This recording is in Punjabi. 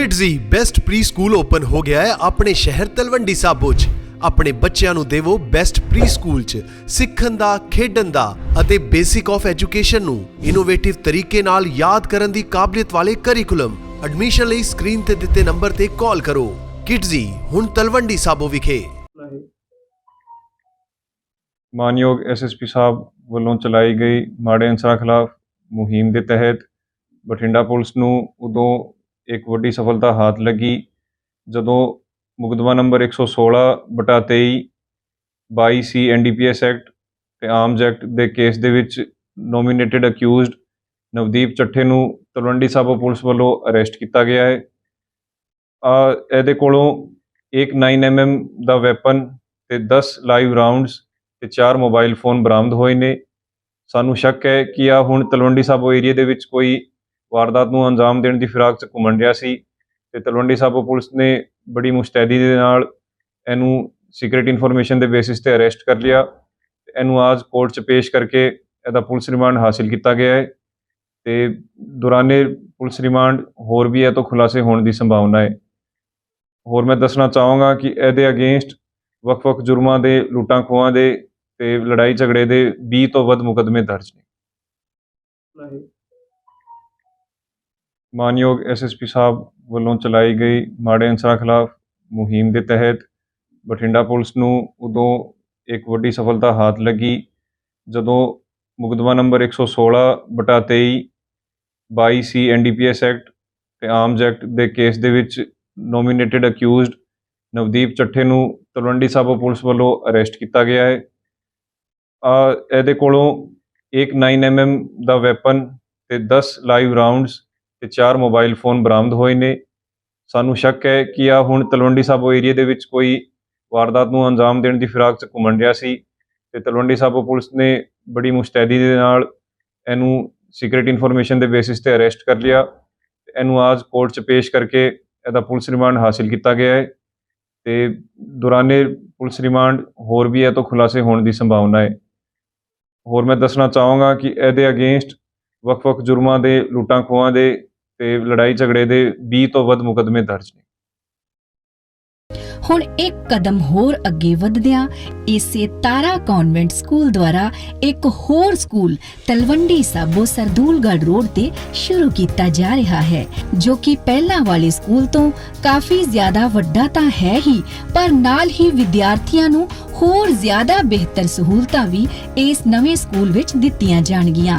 Kidzee best pre school open ਹੋ ਗਿਆ ਹੈ ਆਪਣੇ ਸ਼ਹਿਰ ਤਲਵੰਡੀ ਸਾਬੋ 'ਚ। ਆਪਣੇ ਬੱਚਿਆਂ ਨੂੰ ਦੇਵੋ ਬੈਸਟ ਪ੍ਰੀ ਸਕੂਲ 'ਚ। ਸਿੱਖਣ ਦਾ, ਖੇਡਣ ਦਾ ਅਤੇ ਬੇਸਿਕ ਆਫ ਐਜੂਕੇਸ਼ਨ ਨੂੰ ਇਨੋਵੇਟਿਵ ਤਰੀਕੇ ਨਾਲ ਯਾਦ ਕਰਨ ਦੀ ਕਾਬਲੀਅਤ ਵਾਲੇ ਕਰਿਕੂਲਮ ਐਡਮਿਸ਼ਨ ਲਈ ਸਕਰੀਨ ਤੇ ਦਿੱਤੇ ਨੰਬਰ ਤੇ ਕਾਲ ਕਰੋ। ਕਿਡਜ਼ੀ ਹੁਣ ਤਲਵੰਡੀ ਸਾਬੋ ਵਿਖੇ। ਮਾਨਯੋਗ ਐਸਐਸਪੀ ਸਾਹਿਬ ਵੱਲੋਂ ਚਲਾਈ ਗਈ ਮਾੜੇ ਅਨਸਰਾਂ ਖਿਲਾਫ ਮੁਹਿੰਮ ਦੇ ਤਹਿਤ ਬਠਿੰਡਾ ਪੁਲਿਸ ਨੂੰ ਉਦੋਂ ਇੱਕ ਵੱਡੀ ਸਫਲਤਾ ਹਾਥ ਲੱਗੀ। ਜਦੋਂ ਮੁਕਦਮਾ ਨੰਬਰ 116 ਬਟਾ 23 22 ਸੀ ਐਨਡੀਪੀਐਸ ਐਕਟ ਤੇ ਆਰਮਜ਼ ਐਕਟ ਦੇ ਕੇਸ ਦੇ ਵਿੱਚ ਨੋਮੀਨੇਟਿਡ ਅਕਿਊਜ਼ਡ ਨਵਦੀਪ ਚੱਠੇ ਨੂੰ ਤਲਵੰਡੀ ਸਾਬੋ ਪੁਲਿਸ ਵੱਲੋਂ ਅਰੈਸਟ ਕੀਤਾ ਗਿਆ ਹੈ। ਆ, ਇਹਦੇ ਕੋਲੋਂ ਇੱਕ 9mm ਦਾ ਵੈਪਨ ਤੇ 10 ਲਾਈਵ ਰਾਉਂਡਸ ਤੇ ਚਾਰ ਮੋਬਾਈਲ ਫੋਨ ਬਰਾਮਦ ਹੋਏ ਨੇ। ਸਾਨੂੰ ਸ਼ੱਕ ਹੈ ਕਿ ਆ ਹੁਣ ਤਲਵੰਡੀ ਸਾਬੋ ਏਰੀਆ ਦੇ ਵਿੱਚ ਕੋਈ ਵਾਰਦਾਤ ਨੂੰ ਅੰਜਾਮ ਦੇਣ ਦੀ ਫਿਰਾਕ 'ਚ ਘੁੰਮਣ ਰਿਹਾ ਸੀ ਤੇ ਤਲਵੰਡੀ ਸਾਬੋ ਪੁਲਿਸ ਨੇ ਬੜੀ ਮੁਸਤੈਦੀ ਦੇ ਨਾਲ ਇਹਨੂੰ ਸੀਕ੍ਰੀਟ ਇਨਫੋਰਮੇਸ਼ਨ ਦੇ ਬੇਸਿਸ ਤੇ ਅਰੈਸਟ ਕਰ ਲਿਆ ਤੇ ਇਹਨੂੰ ਆਜ ਕੋਰਟ 'ਚ ਪੇਸ਼ ਕਰਕੇ ਇਹਦਾ ਪੁਲਿਸ ਰਿਮਾਂਡ ਹਾਸਿਲ ਕੀਤਾ ਗਿਆ ਹੈ ਤੇ ਦੌਰਾਨੇ ਪੁਲਿਸ ਰਿਮਾਂਡ ਹੋਰ ਵੀ ਇਹ ਤੋਂ ਖੁਲਾਸੇ ਹੋਣ ਦੀ ਸੰਭਾਵਨਾ ਹੈ। ਹੋਰ ਮੈਂ ਦੱਸਣਾ ਚਾਹਾਂਗਾ ਕਿ ਇਹਦੇ ਅਗੇਂਸਟ ਵੱਖ-ਵੱਖ ਜੁਰਮਾਂ ਦੇ, ਲੁੱਟਾਂ ਖੋਹਾਂ ਦੇ ਤੇ ਲੜਾਈ ਝਗੜੇ ਦੇ 20 ਤੋਂ ਵੱਧ ਮੁਕੱਦਮੇ ਦਰਜ ਨੇ। ਮਾਨਯੋਗ ਐਸਐਸਪੀ ਸਾਹਿਬ ਵੱਲੋਂ ਚਲਾਈ ਗਈ ਮਾੜੇ ਅਨਸਰਾਂ ਖਿਲਾਫ ਮੁਹਿੰਮ ਦੇ ਤਹਿਤ ਬਠਿੰਡਾ ਪੁਲਿਸ ਨੂੰ ਉਦੋਂ ਇੱਕ ਵੱਡੀ ਸਫਲਤਾ ਹਾਥ ਲੱਗੀ, ਜਦੋਂ ਮੁਕਦਮਾ ਨੰਬਰ 116 ਬਟਾ 23 22 ਸੀ ਐਨਡੀਪੀਐਸ ਐਕਟ ਤੇ ਆਰਮਜ਼ ਐਕਟ ਦੇ ਕੇਸ ਦੇ ਵਿੱਚ ਨੋਮੀਨੇਟਿਡ ਅਕਿਊਜ਼ਡ ਨਵਦੀਪ ਚੱਠੇ ਨੂੰ ਤਲਵੰਡੀ ਸਾਬੋ ਪੁਲਿਸ ਵੱਲੋਂ ਅਰੈਸਟ ਕੀਤਾ ਗਿਆ ਹੈ। ਆ, ਇਹਦੇ ਕੋਲੋਂ ਇੱਕ 9mm ਦਾ ਵੈਪਨ ਤੇ 10 ਲਾਈਵ ਰਾਉਂਡਸ ਤੇ ਚਾਰ ਮੋਬਾਈਲ ਫੋਨ ਬਰਾਮਦ ਹੋਏ ਨੇ। ਸਾਨੂੰ ਸ਼ੱਕ ਹੈ ਕਿ ਆ ਹੁਣ ਤਲਵੰਡੀ ਸਾਬੋ ਏਰੀਆ ਦੇ ਵਿੱਚ ਕੋਈ ਵਾਰਦਾਤ ਨੂੰ ਅੰਜਾਮ ਦੇਣ ਦੀ ਫਿਰਾਕ 'ਚ ਘੁੰਮਣ ਰਿਹਾ ਸੀ ਤੇ ਤਲਵੰਡੀ ਸਾਬੋ ਪੁਲਿਸ ਨੇ ਬੜੀ ਮੁਸਤੈਦੀ ਦੇ ਨਾਲ ਇਹਨੂੰ ਸੀਕ੍ਰੀਟ ਇਨਫੋਰਮੇਸ਼ਨ ਦੇ ਬੇਸਿਸ ਤੇ ਅਰੈਸਟ ਕਰ ਲਿਆ। ਤੇ ਇਹਨੂੰ ਆਜ ਕੋਰਟ 'ਚ ਪੇਸ਼ ਕਰਕੇ ਇਹਦਾ ਪੁਲਿਸ ਰਿਮਾਂਡ ਹਾਸਿਲ ਕੀਤਾ ਗਿਆ ਹੈ ਤੇ ਦੌਰਾਨੇ ਪੁਲਿਸ ਰਿਮਾਂਡ ਹੋਰ ਵੀ ਇਹ ਤੋਂ ਖੁਲਾਸੇ ਹੋਣ ਦੀ ਸੰਭਾਵਨਾ ਹੈ। ਹੋਰ ਮੈਂ ਦੱਸਣਾ ਚਾਹਾਂਗਾ ਕਿ ਇਹਦੇ ਅਗੇਂਸਟ ਵੱਖ-ਵੱਖ ਜੁਰਮਾਂ ਦੇ ਲੁੱਟਾਂ ਖੋਹਾਂ ਦੇ ਤੇ ਲੜਾਈ ਝਗੜੇ ਦੇ 20 ਤੋਂ ਵੱਧ ਮੁਕੱਦਮੇ ਦਰਜ ਨੇ। ਹੁਣ ਇੱਕ ਕਦਮ ਹੋਰ ਅੱਗੇ ਵਧਦਿਆਂ ਇਸੇ ਤਾਰਾ ਕਨਵੈਂਟ ਸਕੂਲ ਦੁਆਰਾ ਇੱਕ ਹੋਰ ਸਕੂਲ ਤਲਵੰਡੀ ਸਾਬੋ ਸਰਦੂਲਗੜ੍ਹ ਰੋਡ ਤੇ ਸ਼ੁਰੂ ਕੀਤਾ ਜਾ ਰਿਹਾ ਹੈ, ਜੋ ਕਿ ਪਹਿਲਾਂ ਵਾਲੇ ਸਕੂਲ ਤੋਂ ਕਾਫੀ ਜ਼ਿਆਦਾ ਵੱਡਾ ਤਾਂ ਹੈ ਹੀ, ਪਰ ਨਾਲ ਹੀ ਵਿਦਿਆਰਥੀਆਂ ਨੂੰ ਹੋਰ ਜ਼ਿਆਦਾ ਬਿਹਤਰ ਸਹੂਲਤਾਂ ਵੀ ਇਸ ਨਵੇਂ ਸਕੂਲ ਵਿੱਚ ਦਿੱਤੀਆਂ ਜਾਣਗੀਆਂ।